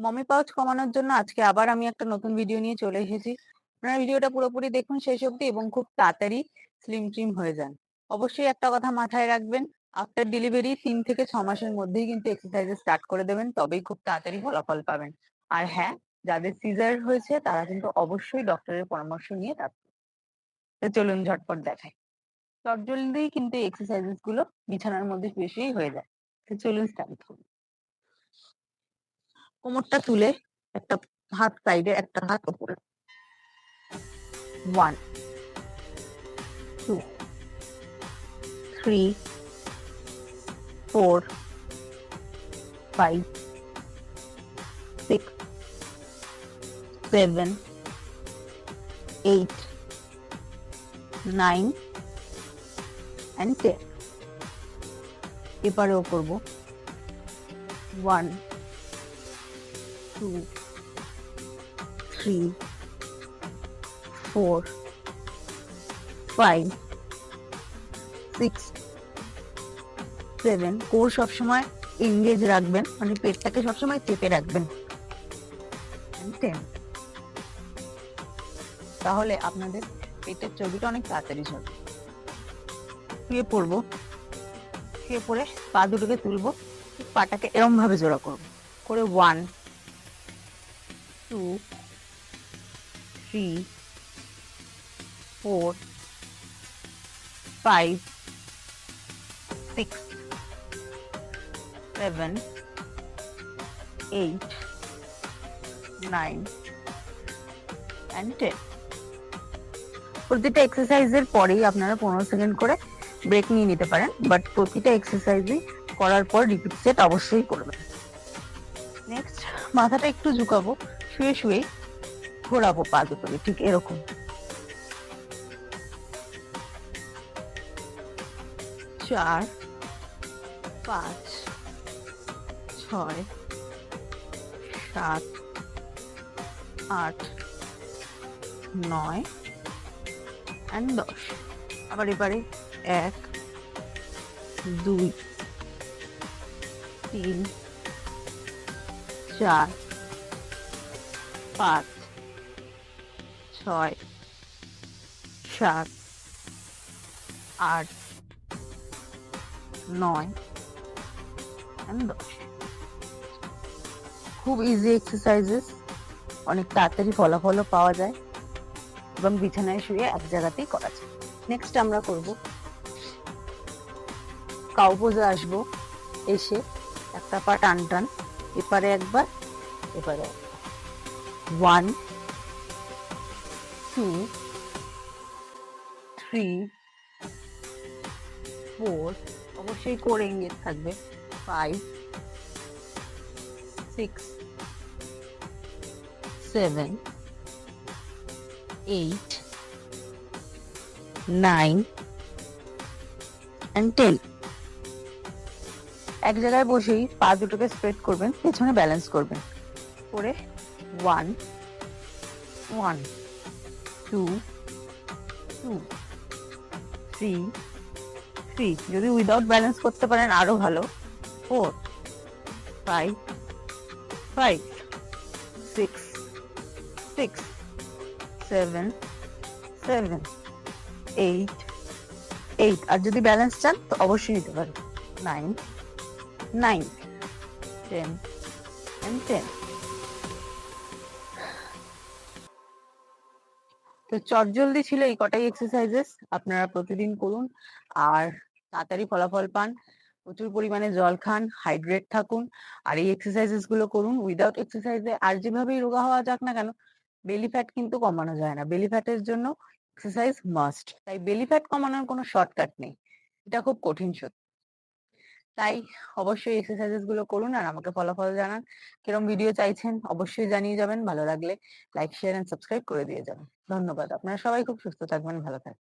Mummy pouch কমানোর জন্য আজকে আবার আমি একটা নতুন ভিডিও নিয়ে চলে এসেছি। আপনারা ভিডিওটা পুরোপুরি দেখুন শেষ অবধি এবং খুব তাড়াতাড়ি স্লিম ট্রিম হয়ে যান। অবশ্যই একটা কথা মাথায় রাখবেন আফটার ডেলিভারি তিন থেকে ছ মাসের মধ্যেই কিন্তু এক্সারসাইজ স্টার্ট করে দেবেন, তবেই খুব তাড়াতাড়ি ফলাফল পাবেন। আর হ্যাঁ যাদের সিজার হয়েছে তারা কিন্তু অবশ্যই ডক্টরের পরামর্শ নিয়ে তারপর তো চলুন ঝটপট দেখাই। চটজলদি কিন্তু এক্সারসাইজেসগুলো বিছানার মধ্যে শুয়েই হয়ে যায়। চলুন স্টার্ট করুন। কোমরটা তুলে একটা হাত সাইডে একটা হাত উপরে। One two three four five six seven eight nine and ten এবারেও করব। One two, three, four, five, six, seven core সবসময় এঙ্গেজ রাখবেন মানে পেটটাকে সবসময় চেপে রাখবেন। টেন তাহলে আপনাদের পেটের চর্বিটা অনেক তাড়াতাড়ি ঝরবে শুয়ে পড়ব। শুয়ে পড়ে পা দুটোকে তুলবো। পাটাকে এরম ভাবে জোড়া করব। করে one two, three, four, five, six, seven, eight, nine, and ten. প্রতিটা এক্সারসাইজের পরেই আপনারা পনেরো সেকেন্ড করে ব্রেক নিয়ে নিতে পারেন বাট প্রতিটা এক্সারসাইজই করার পর রিপিট সেট অবশ্যই করবেন নেক্সট মাথাটা একটু ঝুঁকাবো শুয়ে শুয়ে ঘোরাবো পা দুটোকে, ঠিক এরকম। চার, পাঁচ, ছয়, সাত, আট, নয় অ্যান্ড দশ। আবার এবারে এক, দুই, তিন, চার পাঁচ, ছয়, সাত, আট, নয় খুব ইজি এক্সারসাইজেস অনেক তাড়াতাড়ি ফলাফলও পাওয়া যায়। এবং বিছানায় শুয়ে এক জায়গাতেই করা যায়। নেক্সট আমরা করব। কাউপোজে আসব। এসে একটা পা টান টান এপারে একবার এপারে একবার। ওয়ান টু থ্রি ফোর অবশ্যই করে ইঙ্গিত থাকবে। Five six seven eight nine and ten এক জায়গায় বসেই পা দুটোকে স্প্রেড করবেন, পেছনে ব্যালেন্স করবেন। করে one one two two three three যদি উইদাউট ব্যালেন্স করতে পারেন, আরও ভালো। Four five five six six seven seven eight eight আর যদি ব্যালেন্স চান, তো অবশ্যই নিতে পারেন। Nine nine ten and ten তো চটজলদি ছিল এই কটাই এক্সারসাইজেস আপনারা প্রতিদিন করুন। আর তাড়াতাড়ি ফলাফল পান, প্রচুর পরিমাণে জল খান হাইড্রেট থাকুন, আর এই এক্সারসাইজেসগুলো করুন। উইদাউট এক্সারসাইজে আর যেভাবেই রোগা হওয়া যাক না কেন বেলি ফ্যাট কিন্তু কমানো যায় না। বেলি ফ্যাটের জন্য এক্সারসাইজ মাস্ট তাই বেলি ফ্যাট কমানোর কোনো শর্টকাট নেই। এটা খুব কঠিন সত্যি। তাই অবশ্যই এক্সারসাইজেসগুলো করুন আর আমাকে ফলাফল জানান। কিরম ভিডিও চাইছেন অবশ্যই জানিয়ে যাবেন। ভালো লাগলে লাইক শেয়ার এন্ড সাবস্ক্রাইব করে দিয়ে যাবেন। ধন্যবাদ। আপনারা সবাই খুব সুস্থ থাকবেন, ভালো থাকবেন।